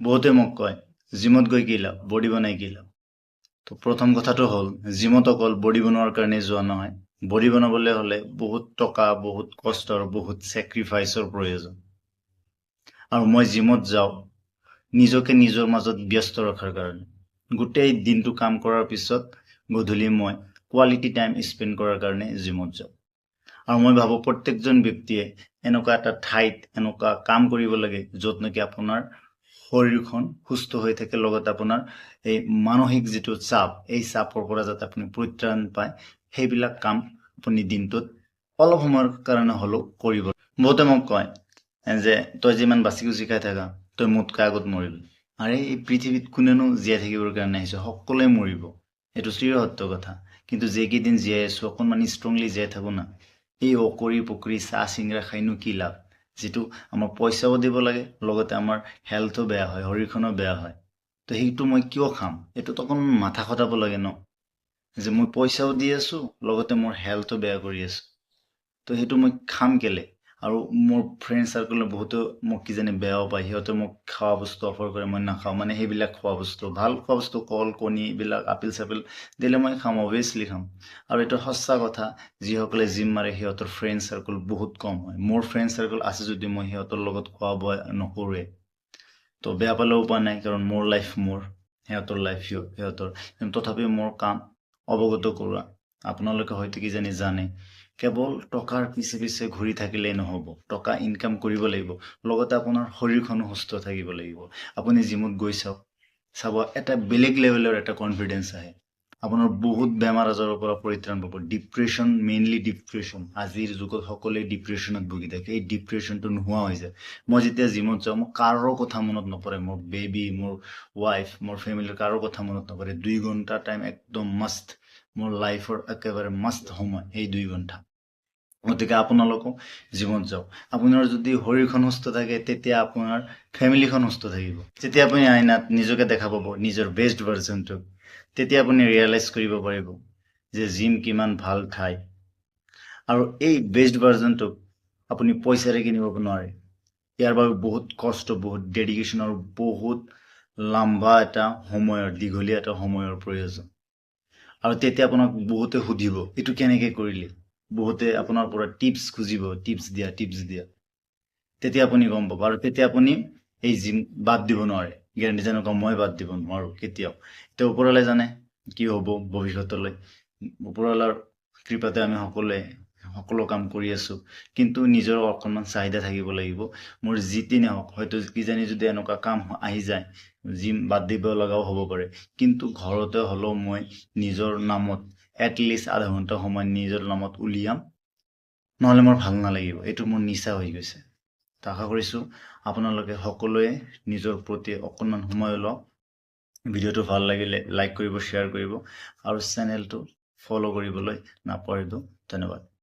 বহুতে মোক কয় জিমত গৈ কি লাভ বডি বনাই কি লাভ? তো প্ৰথম কথাটো হ'ল জিমত অকল বডি বনোৱাৰ কাৰণে যোৱা নহয় বডি বনাবলৈ হ'লে বহুত টকা বহুত কষ্ট আৰু বহুত ছেক্ৰিফাইচৰ প্ৰয়োজন। আৰু মই জিমত যাওঁ নিজকে নিজৰ মাজত ব্যস্ত ৰখাৰ কাৰণে। গোটেই দিনটো কাম কৰাৰ পিছত গধূলি মই কোৱালিটি টাইম স্পেণ্ড কৰাৰ কাৰণে জিমত যাওঁ। আৰু মই ভাবোঁ প্ৰত্যেকজন ব্যক্তিয়ে এনেকুৱা এটা ঠাইত এনেকুৱা কাম কৰিব লাগে য'ত নেকি আপোনাৰ শৰীৰখন সুস্থ হৈ থাকে। লগতে আপোনাৰ এই মানসিক যিটো চাপ, এই চাপৰ পৰা যাতে আপুনি পৰিত্ৰাণ পায়, সেইবিলাক কাম আপুনি দিনটোত অলপ সময়ৰ কাৰণে হ'লেও কৰিব। বহুতে মোক কয় যে, তই যিমান বাচি কুচি খাই থাকা, তই মোতকৈ আগত মৰিবি? আৰে, এই পৃথিৱীত কোনেনো জীয়াই থাকিবৰ কাৰণে আহিছে? সকলোৱে মৰিব। এইটো চিৰ সত্য কথা। কিন্তু যেইকেইদিন জীয়াই আছোঁ, অকণমান ষ্ট্ৰংলি জীয়াই থাকোঁ না। এই অকৰি পকৰি চাহ চিংৰা খাইনো কি লাভ? যিটো আমাৰ পইচাও দিব লাগে লগতে আমাৰ হেল্থো বেয়া হয় শৰীৰখনো বেয়া হয়। তো সেইটো মই কিয় খাম? এইটোত অকণমান মাথা খটাব লাগে ন? যে মই পইচাও দি আছোঁ লগতে মোৰ হেল্থো বেয়া কৰি আছোঁ। তো সেইটো মই খাম কেলে? আৰু মোৰ ফ্ৰেণ্ড চাৰ্কলত বহুতো মোক কিজানি বেয়াও পায়। সিহঁতে মোক খোৱা বস্তু অফাৰ কৰে মই নাখাওঁ। মানে সেইবিলাক খোৱা বস্তু ভাল খোৱা বস্তু কল কণী এইবিলাক আপেল চাপেল দিলে মই খাম অভিয়াছলি খাম। আৰু এইটো সঁচা কথা যিসকলে জিম মাৰে সিহঁতৰ ফ্ৰেণ্ড চাৰ্কল বহুত কম হয়। মোৰ ফ্ৰেণ্ড চাৰ্কল আছে যদি মই সিহঁতৰ লগত খোৱা বোৱা নকৰোৱে। তো বেয়া পালেও পোৱা নাই কাৰণ মোৰ লাইফ মোৰ সিহঁতৰ লাইফ সিহঁতৰ। তথাপিও মোৰ কাম অৱগত কৰোৱা। আপোনালোকে হয়তো কিজানি জানে কেৱল টকাৰ পিছে পিছে ঘূৰি থাকিলেই নহ'ব। টকা ইনকাম কৰিব লাগিব। লগতে আপোনাৰ শৰীৰখনো সুস্থ থাকিব লাগিব। আপুনি জিমত গৈ চাওক। চাব এটা বেলেগ লেভেলৰ এটা কনফিডেঞ্চ আহে। আপোনাৰ বহুত বেমাৰ আজাৰৰ পৰা পৰিত্ৰাণ পাব। ডিপ্ৰেশ্যন মেইনলি ডিপ্ৰেশ্যন আজিৰ যুগত সকলোৱে ডিপ্ৰেশ্যনত ভুগি থাকে। এই ডিপ্ৰেশ্যনটো নোহোৱা হৈ যায়। মই যেতিয়া জিমত যাওঁ মোৰ কাৰো কথা মনত নপৰে। মোৰ বেবী মোৰ ৱাইফ মোৰ ফেমিলিৰ কাৰো কথা মনত নপৰে। দুই ঘণ্টা টাইম একদম মাষ্ট মোৰ লাইফৰ একেবাৰে মাষ্ট সময় এই দুই ঘণ্টা। গতিকে আপোনালোকো জিমত যাওক। আপোনাৰ যদি শৰীৰখন সুস্থ থাকে তেতিয়া আপোনাৰ ফেমিলিখন সুস্থ থাকিব। যেতিয়া আপুনি আইনাত নিজকে দেখা পাব নিজৰ বেষ্ট ভাৰ্জনটোক তেতিয়া আপুনি ৰিয়েলাইজ কৰিব পাৰিব যে জিম কিমান ভাল ঠাই। আৰু এই বেষ্ট ভাৰ্জনটোক আপুনি পইচাৰে কিনিব নোৱাৰে। ইয়াৰ বাবে বহুত কষ্ট বহুত ডেডিকেশ্যন আৰু বহুত লাম্বা এটা সময়ৰ দীঘলীয়া এটা সময়ৰ প্ৰয়োজন। আৰু তেতিয়া আপোনাক বহুতে সুধিব এইটো কেনেকৈ কৰিলে? বহুতে আপোনাৰ পৰা টিপছ খুজিব টিপছ দিয়া টিপছ দিয়া। তেতিয়া আপুনি গম পাব আৰু তেতিয়া আপুনি এই জিম বাদ দিব নোৱাৰে। গেৰাণ্টি যেনেকুৱা মই বাদ দিব নোৱাৰোঁ কেতিয়াও। এতিয়া ওপৰলৈ জানে কি হ'ব ভৱিষ্যতলৈ। ওপৰৱালাৰ কৃপাতে আমি সকলোৱে সকলো কাম কৰি আছোঁ। কিন্তু নিজৰ অকণমান চাহিদা থাকিব লাগিব। মোৰ যি টি নহওক হয়তো কিজানি যদি এনেকুৱা কাম আহি যায় জিম বাদ দিব লগাও হ'ব পাৰে। কিন্তু ঘৰতে হ'লেও মই নিজৰ নামত এটলিষ্ট আধা ঘণ্টা সময় নিজৰ নামত উলিয়াম নহ'লে মোৰ ভাল নালাগিব। এইটো মোৰ নিচা হৈ গৈছে। তো আশা কৰিছোঁ আপোনালোকে সকলোৱে নিজৰ প্ৰতি অকণমান সময় লওক। ভিডিঅ'টো ভাল লাগিলে লাইক কৰিব শ্বেয়াৰ কৰিব আৰু চেনেলটো ফ'ল' কৰিবলৈ নাপাহৰিব। ধন্যবাদ।